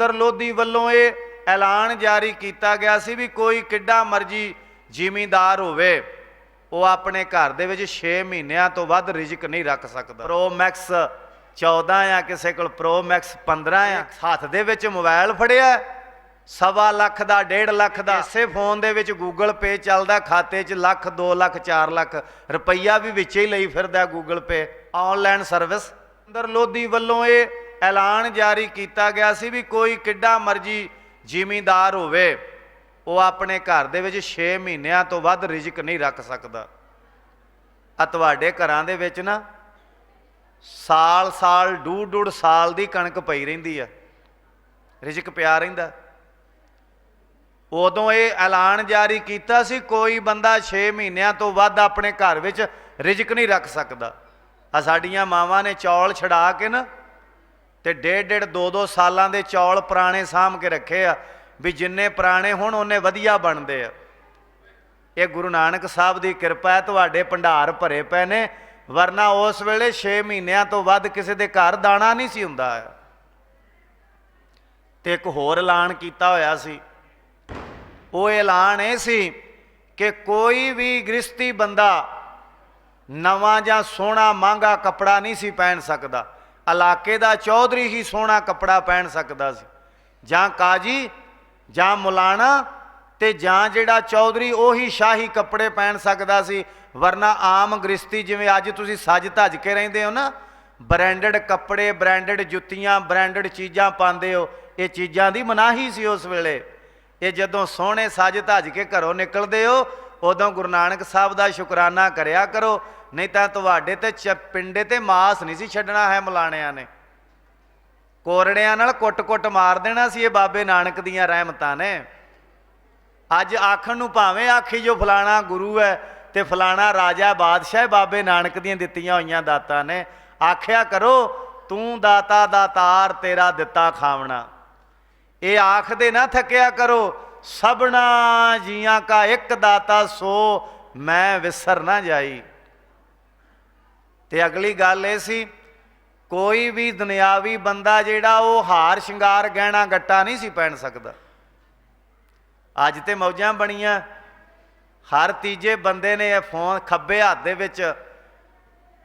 ਸੁੰਦਰ ਲੋਧੀ ਵੱਲੋਂ ਇਹ ਐਲਾਨ ਜਾਰੀ ਕੀਤਾ ਗਿਆ ਸੀ ਵੀ ਕੋਈ ਕਿੱਡਾ ਮਰਜ਼ੀ ਜ਼ਿਮੀਂਦਾਰ ਹੋਵੇ ਉਹ ਆਪਣੇ ਘਰ ਦੇ ਵਿੱਚ 6 ਮਹੀਨਿਆਂ ਤੋਂ ਵੱਧ ਰਿਜ਼ਕ ਨਹੀਂ ਰੱਖ ਸਕਦਾ। ਪ੍ਰੋ ਮੈਕਸ 14 ਆ ਕਿਸੇ ਕੋਲ ਪ੍ਰੋ ਮੈਕਸ 15 ਆ। ਹੱਥ ਦੇ ਵਿੱਚ ਮੋਬਾਈਲ ਫੜਿਆ ਸਵਾ ਲੱਖ ਦਾ 1.5 ਲੱਖ ਦਾ। ਇਸੇ ਫੋਨ ਦੇ ਵਿੱਚ ਗੂਗਲ ਪੇ ਚੱਲਦਾ ਖਾਤੇ 'ਚ ਲੱਖ 2 ਲੱਖ 4 ਲੱਖ ਰੁਪਈਆ ਵੀ ਵਿੱਚ ਹੀ ਲਈ ਫਿਰਦਾ Google Pay online service Sundar Lodhi ਵੱਲੋਂ ਇਹ ਐਲਾਨ ਜਾਰੀ ਕੀਤਾ ਗਿਆ ਸੀ ਵੀ ਕੋਈ ਕਿੱਡਾ ਮਰਜ਼ੀ ਜ਼ਿਮੀਂਦਾਰ ਹੋਵੇ, ਉਹ ਆਪਣੇ ਘਰ ਦੇ ਵਿੱਚ 6 ਮਹੀਨਿਆਂ ਤੋਂ ਵੱਧ ਰਿਜ਼ਕ ਨਹੀਂ ਰੱਖ ਸਕਦਾ। ਆ ਤੁਹਾਡੇ ਘਰਾਂ ਦੇ ਵਿੱਚ ਨਾ ਸਾਲ ਸਾਲ, ਡੂਢ ਡੂੜ ਸਾਲ ਦੀ ਕਣਕ ਪਈ ਰਹਿੰਦੀ ਆ। ਰਿਜ਼ਕ ਪਿਆ ਰਹਿੰਦਾ। ਉਦੋਂ ਇਹ ਐਲਾਨ ਜਾਰੀ ਕੀਤਾ ਸੀ, ਕੋਈ ਬੰਦਾ 6 ਮਹੀਨਿਆਂ ਤੋਂ ਵੱਧ ਆਪਣੇ ਘਰ ਵਿੱਚ ਰਿਜ਼ਕ ਨਹੀਂ ਰੱਖ ਸਕਦਾ। ਆ ਸਾਡੀਆਂ ਮਾਵਾਂ ਨੇ ਚੌਲ ਛਡਾ ਕੇ ਨਾ ਤੇ ਡੇਢ ਡੇਢ ਦੋ ਦੋ ਸਾਲਾਂ ਦੇ ਚੌਲ ਪੁਰਾਣੇ ਸਾਂਭ ਕੇ ਰੱਖੇ ਆ, ਵੀ ਜਿੰਨੇ ਪੁਰਾਣੇ ਹੁਣ, ਉਹਨੇ ਵਧੀਆ ਬਣਦੇ ਆ। ਇਹ ਗੁਰੂ ਨਾਨਕ ਸਾਹਿਬ ਦੀ ਕਿਰਪਾ ਹੈ, ਤੁਹਾਡੇ ਭੰਡਾਰ ਭਰੇ ਪਏ ਨੇ, ਵਰਨਾ ਉਸ ਵੇਲੇ 6 ਮਹੀਨਿਆਂ ਤੋਂ ਵੱਧ ਕਿਸੇ ਦੇ ਘਰ ਦਾਣਾ ਨਹੀਂ ਸੀ ਹੁੰਦਾ। ਤੇ ਇੱਕ ਹੋਰ ਐਲਾਨ ਕੀਤਾ ਹੋਇਆ ਸੀ। ਉਹ ਐਲਾਨ ਇਹ ਸੀ ਕਿ ਕੋਈ ਵੀ ਗ੍ਰਸਤੀ ਬੰਦਾ ਨਵਾਂ ਜਾਂ ਸੋਹਣਾ, ਮਹਿੰਗਾ ਕੱਪੜਾ ਨਹੀਂ ਸੀ ਪਹਿਨ ਸਕਦਾ। ਇਲਾਕੇ ਦਾ ਚੌਧਰੀ ਹੀ ਸੋਹਣਾ ਕੱਪੜਾ ਪਹਿਨ ਸਕਦਾ ਸੀ। ਜਾਂ ਕਾਜੀ, ਜਾਂ ਮੁਲਾਣਾ ਤੇ ਜਾਂ ਜਿਹੜਾ ਚੌਧਰੀ ਉਹੀ ਸ਼ਾਹੀ ਕੱਪੜੇ ਪਹਿਨ ਸਕਦਾ ਸੀ। ਵਰਨਾ ਆਮ ਗ੍ਰਸਤੀ ਜਿਵੇਂ ਅੱਜ ਤੁਸੀਂ ਸੱਜ ਧੱਜ ਕੇ ਰਹਿੰਦੇ ਹੋ ਨਾ ਬ੍ਰਾਂਡਡ ਕੱਪੜੇ ਬ੍ਰਾਂਡਡ ਜੁੱਤੀਆਂ ਬ੍ਰਾਂਡਡ ਚੀਜ਼ਾਂ ਪਾਉਂਦੇ ਹੋ, ਇਹ ਚੀਜ਼ਾਂ ਦੀ ਮਨਾਹੀ ਸੀ ਉਸ ਵੇਲੇ। ਇਹ ਜਦੋਂ ਸੋਹਣੇ ਸੱਜ ਧੱਜ ਕੇ ਘਰੋਂ ਨਿਕਲਦੇ ਹੋ ਉਦੋਂ ਗੁਰੂ ਨਾਨਕ ਸਾਹਿਬ ਦਾ ਸ਼ੁਕਰਾਨਾ ਕਰਿਆ ਕਰੋ, ਨਹੀਂ ਤਾਂ ਤੁਹਾਡੇ ਤੇ ਚ- ਪਿੰਡੇ ਤੇ ਮਾਸ ਨਹੀਂ ਸੀ ਛੱਡਣਾ ਹੈ ਮਲਾਣਿਆਂ ਨੇ। ਕੋਰੜਿਆਂ ਨਾਲ ਕੁੱਟ-ਕੁੱਟ ਮਾਰ ਦੇਣਾ ਸੀ ਇਹ ਬਾਬੇ ਨਾਨਕ ਦੀਆਂ ਰਹਿਮਤਾਂ ਨੇ। ਅੱਜ ਆਖਣ ਨੂੰ ਭਾਵੇਂ ਆਖੀ ਜੋ ਫਲਾਣਾ ਗੁਰੂ ਹੈ ਤੇ ਫਲਾਣਾ ਰਾਜਾ ਬਾਦਸ਼ਾਹ ਬਾਬੇ ਨਾਨਕ ਦੀਆਂ ਦਿੱਤੀਆਂ ਹੋਈਆਂ ਦਾਤਾਂ ਨੇ, ਆਖਿਆ ਕਰੋ, ਤੂੰ ਦਾਤਾ ਦਾਤਾਰ ਤੇਰਾ ਦਿੱਤਾ ਖਾਵਣਾ। ਇਹ ਆਖਦੇ ਨਾ ਥੱਕਿਆ ਕਰੋ ਸਭਨਾ ਜੀਆਂ ਕਾ ਇੱਕ ਦਾਤਾ ਸੋ ਮੈਂ ਵਿਸਰ ਨਾ ਜਾਈ। ਤੇ ਅਗਲੀ ਗੱਲ ਇਹ ਸੀ, ਕੋਈ ਵੀ ਦੁਨਿਆਵੀ ਬੰਦਾ ਜਿਹੜਾ ਉਹ ਹਾਰ ਸ਼ਿੰਗਾਰ ਗਹਿਣਾ ਗੱਟਾ ਨਹੀਂ ਸੀ ਪਹਿਨ ਸਕਦਾ। ਅੱਜ ਤੇ ਮੌਜਾਂ ਬਣੀਆਂ। ਹਰ ਤੀਜੇ ਬੰਦੇ ਨੇ ਇਹ ਫੋਨ ਖੱਬੇ ਹੱਥ ਦੇ ਵਿੱਚ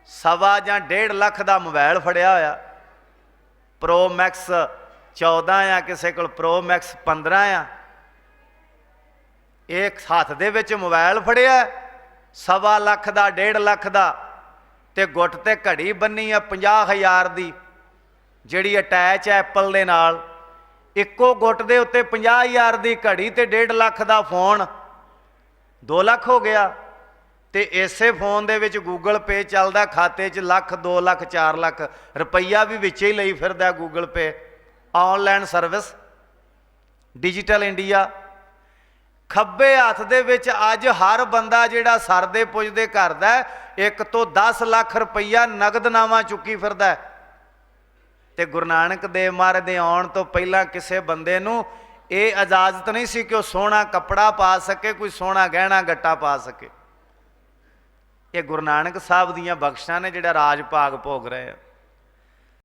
ਸਵਾ ਜਾਂ 1.5 ਲੱਖ ਦਾ ਮੋਬਾਈਲ ਫੜਿਆ ਹੋਇਆ। ਪ੍ਰੋ ਮੈਕਸ 14 ਆ, ਕਿਸੇ ਕੋਲ ਪ੍ਰੋ ਮੈਕਸ 15 ਆ। ਇੱਕ ਹੱਥ ਦੇ ਵਿੱਚ ਮੋਬਾਈਲ ਫੜਿਆ, ਸਵਾ ਲੱਖ ਦਾ, ਡੇਢ ਲੱਖ ਦਾ, ਤੇ ਗੁੱਟ ਤੇ ਘੜੀ ਬੰਨੀ ਆ 50000 ਦੀ, ਜਿਹੜੀ ਅਟੈਚ ਹੈ ਐਪਲ ਦੇ ਨਾਲ। ਇੱਕੋ ਗੁੱਟ ਦੇ ਉੱਤੇ 50000 ਦੀ ਘੜੀ ਤੇ 1.5 ਲੱਖ ਦਾ ਫੋਨ। 2 ਲੱਖ ਹੋ ਗਿਆ, ਤੇ ਇਸੇ ਫੋਨ ਦੇ ਵਿੱਚ ਗੂਗਲ ਪੇ ਚੱਲਦਾ, ਖਾਤੇ 'ਚ ਲੱਖ 2 ਲੱਖ 4 ਲੱਖ, ਰੁਪਈਆ ਵੀ ਵਿੱਚ ਹੀ ਲਈ ਫਿਰਦਾ Google Pay online service digital India ਖੱਬੇ ਹੱਥ ਦੇ ਵਿੱਚ ਅੱਜ ਹਰ ਬੰਦਾ ਜਿਹੜਾ ਸਰਦੇ ਪੁੱਜਦੇ ਕਰਦਾ ਇੱਕ ਤੋਂ 10 ਲੱਖ ਰੁਪਈਆ ਨਗਦਨਾਮਾ ਚੁੱਕੀ ਫਿਰਦਾ ਹੈ। ਤੇ ਗੁਰੂ ਨਾਨਕ ਦੇਵ ਮਹਾਰਾਜ ਦੇ ਆਉਣ ਤੋਂ ਪਹਿਲਾਂ ਕਿਸੇ ਬੰਦੇ ਨੂੰ ਇਹ ਇਜਾਜ਼ਤ ਨਹੀਂ ਸੀ ਕਿ ਉਹ ਸੋਹਣਾ ਕੱਪੜਾ ਪਾ ਸਕੇ, ਕੋਈ ਸੋਹਣਾ ਗਹਿਣਾ ਗੱਟਾ ਪਾ ਸਕੇ ਇਹ ਗੁਰੂ ਨਾਨਕ ਸਾਹਿਬ ਦੀਆਂ ਬਖਸ਼ਾਂ ਨੇ ਜਿਹੜਾ ਰਾਜ ਭਾਗ ਭੋਗ ਰਹੇ ਆ